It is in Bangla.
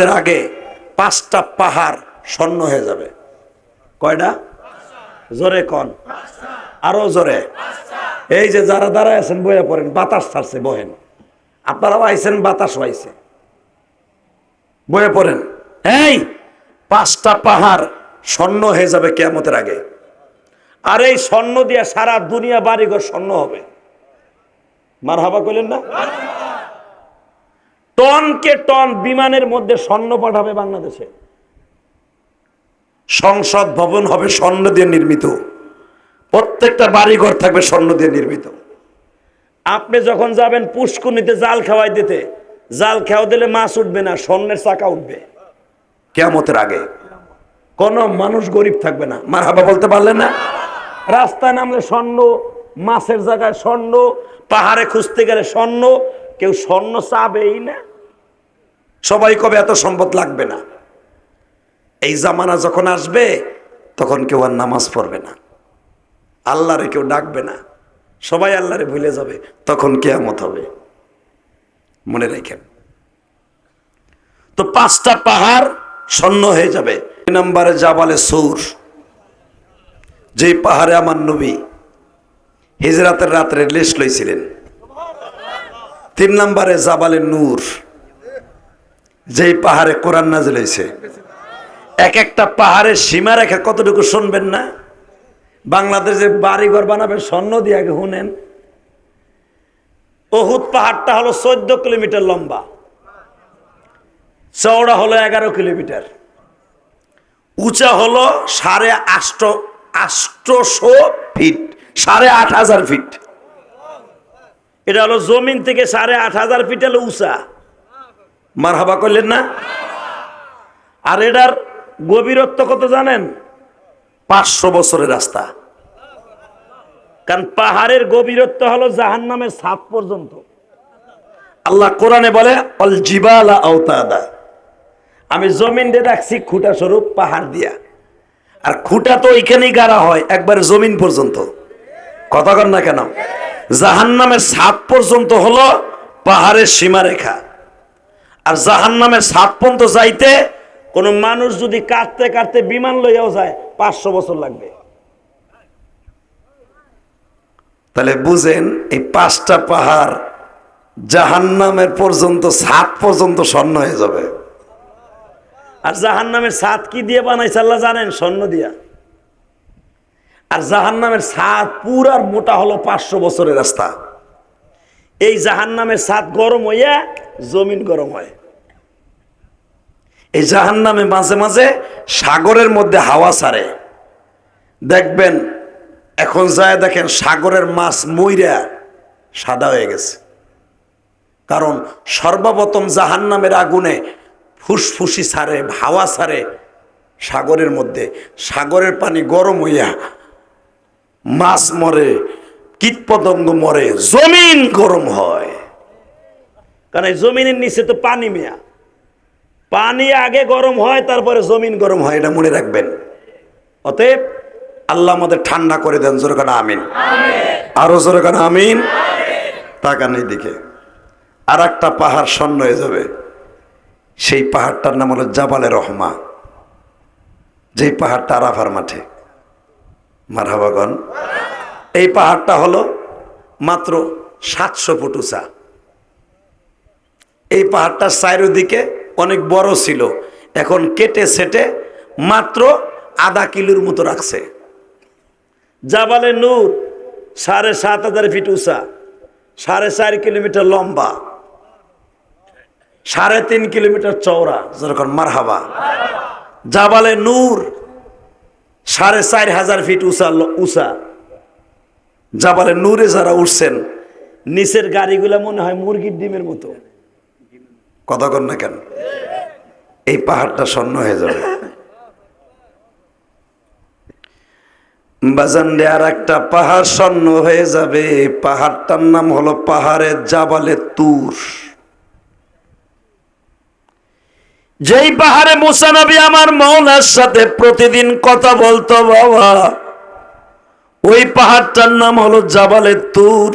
কেয়ামতের আগে পাঁচটা পাহাড় স্বর্ণ হয়ে যাবে। কয়টা? জোরে কন। আরও জোরে। এই যে যারা দাঁড়ায় আছেন, বইয়া পড়েন, বাতাস ছাড়ছে, বহেন। আপনারাও আইছেন, বাতাস আইছে বইয়ে পড়েন। এই, পাঁচটা পাহাড় স্বর্ণ হয়ে যাবে কেয়ামতের আগে। আর এই স্বর্ণ দিয়ে সারা দুনিয়া বাড়িঘর স্বর্ণ হবে। মার হাবা কইলেন না? টনকে টন বিমানের মধ্যে স্বর্ণ পাঠাবে বাংলাদেশে। সংসদ ভবন হবে স্বর্ণ দিয়ে নির্মিত। প্রত্যেকটা বাড়িঘর থাকবে স্বর্ণ দিয়ে নির্মিত। আপনি যখন যাবেন পুষ্কুনিতে জাল খাওয়াই দিতে জাল খাওয়া দিলে মাছ উঠবে না স্বর্ণের চাকা উঠবে। কেমতের আগে। কোন মানুষ গরিব থাকবে না। মার হাবা বলতে পারলেন না? রাস্তায় নামলে স্বর্ণ মাছের জায়গায় স্বর্ণ পাহাড়ে খুঁজতে গেলে স্বর্ণ কেউ স্বর্ণ চাবেই না। সবাই কবে এত সম্পদ লাগবে না? এই জামানা যখন আসবে, তখন কেউ আর নামাজ পড়বে না। আল্লাহরে কেউ ডাকবে না। সবাই আল্লাহরে ভুলে যাবে, তখন কেয়ামত হবে। মনে রেখেন। তো পাঁচটা পাহাড় স্বর্ণ হয়ে যাবে। নম্বরে জাবালে সৌর। যে পাহাড়ে আমার নবী হিজরাতের রাত্রে লেশ লইছিলেন। তিন নম্বরে জাবালে নূর। যেই পাহাড়ে কোরআন নাজিল হয়েছে, এক একটা পাহাড়ের সীমা রেখা কতটুকু শুনবেন না? বাংলাদেশে বাড়িঘর বানাবে, স্বর্ণ দিয়ে আগে শুনেন অহুত পাহাড়টা হলো চোদ্দ কিলোমিটার লম্বা। চওড়া হলো এগারো কিলোমিটার। উঁচা হলো সাড়ে আষ্ট, আষ্টশো ফিট, সাড়ে আট হাজার ফিট। এটা হলো জমিন থেকে সাড়ে আট হাজার ফিট হলো উঁচা। মার হাবা করলেন না? আর এটার গভীরত্ব কত জানেন? পাঁচশো বছরের রাস্তা। কারণ পাহাড়ের গভীরত্ব হলো জাহান নামের সাত পর্যন্ত। আল্লাহ কোরআনে বলে, অল জিবালা আওতাদা। আমি জমিন দিয়ে রাখছি খুঁটা স্বরূপ পাহাড় দিয়া। আর খুঁটা তো এখানেই গাড়া হয়, একবার জমিন পর্যন্ত। কথা কর না কেন? জাহান নামের সাত পর্যন্ত হলো পাহাড়ের সীমারেখা। আর জাহান নামের সাত পর্যন্ত যাইতে কোন মানুষ যদি কাটতে কাটতে বিমান লইয়াও যায়, পাঁচশো বছর লাগবে। তাহলে বুঝেন, এই পাঁচটা পাহাড় জাহান নামের পর্যন্ত, সাত পর্যন্ত স্বর্ণ হয়ে যাবে। আর জাহান নামের সাত কি দিয়ে বানাইছে আল্লাহ জানেন? স্বর্ণ দিয়া। আর জাহান নামের সাত পুরার মোটা হলো পাঁচশো বছরের রাস্তা। এই জাহান নামের সাত গরম হইয়া জমিন গরম হয়। এই জাহান নামে মাঝে মাঝে সাগরের মধ্যে হাওয়া ছাড়ে। দেখবেন, এখন যায় দেখেন সাগরের মাছ মইরা সাদা হয়ে গেছে। কারণ সর্বপ্রথম জাহান নামের আগুনে ফুসফুসি ছাড়ে, হাওয়া ছাড়ে সাগরের মধ্যে। সাগরের পানি গরম হইয়া মাছ মরে। কীটপতঙ্গ মরে জমিন গরম হয়। কারণ এই জমিনের নিচে তো পানি মেয়া। পানি আগে গরম হয় তারপরে জমিন গরম হয় এটা মনে রাখবেন। অতএব আল্লাহ আমাদের ঠান্ডা করে দেন জোরে কানা আমিন। আরও জোরে কানা আমিন। তাকান দিকে আর একটা পাহাড় স্বর্ণ হয়ে যাবে। সেই পাহাড়টার নাম হলো জাবালে রহমা। যেই পাহাড়টা আরাফার মাঠে। মারহাবাগন এই পাহাড়টা হলো মাত্র সাতশো ফুট উঁচা। এই পাহাড়টার চারিদিকে অনেক বড় ছিল। এখন কেটে সেটে মাত্র আধা কিলোর মতো রাখছে। জাবালে নূর সাড়ে সাত হাজার ফিট উঁচা, সাড়ে চার কিলোমিটার লম্বা, সাড়ে তিন কিলোমিটার চওড়া যেরকম মারহাবা। জাবালে নূর সাড়ে চার হাজার ফিট উঁচা উঁচা। জাবালে নূরে যারা উঠছেন, নিচের গাড়িগুলো মনে হয় মুরগির ডিমের মতো। কথা কর না কেন? এই পাহাড়টা স্বর্ণ হয়ে যাবে। বাজানডে আর একটা পাহাড় স্বর্ণ হয়ে যাবে। পাহাড়টার নাম হলো পাহাড়ের জাবালে তুর। যেই পাহাড়ে মুসানবী আমার মৌলার সাথে প্রতিদিন কথা বলতো, বাবা। ওই পাহাড়টার নাম হলো জাবালের তুর।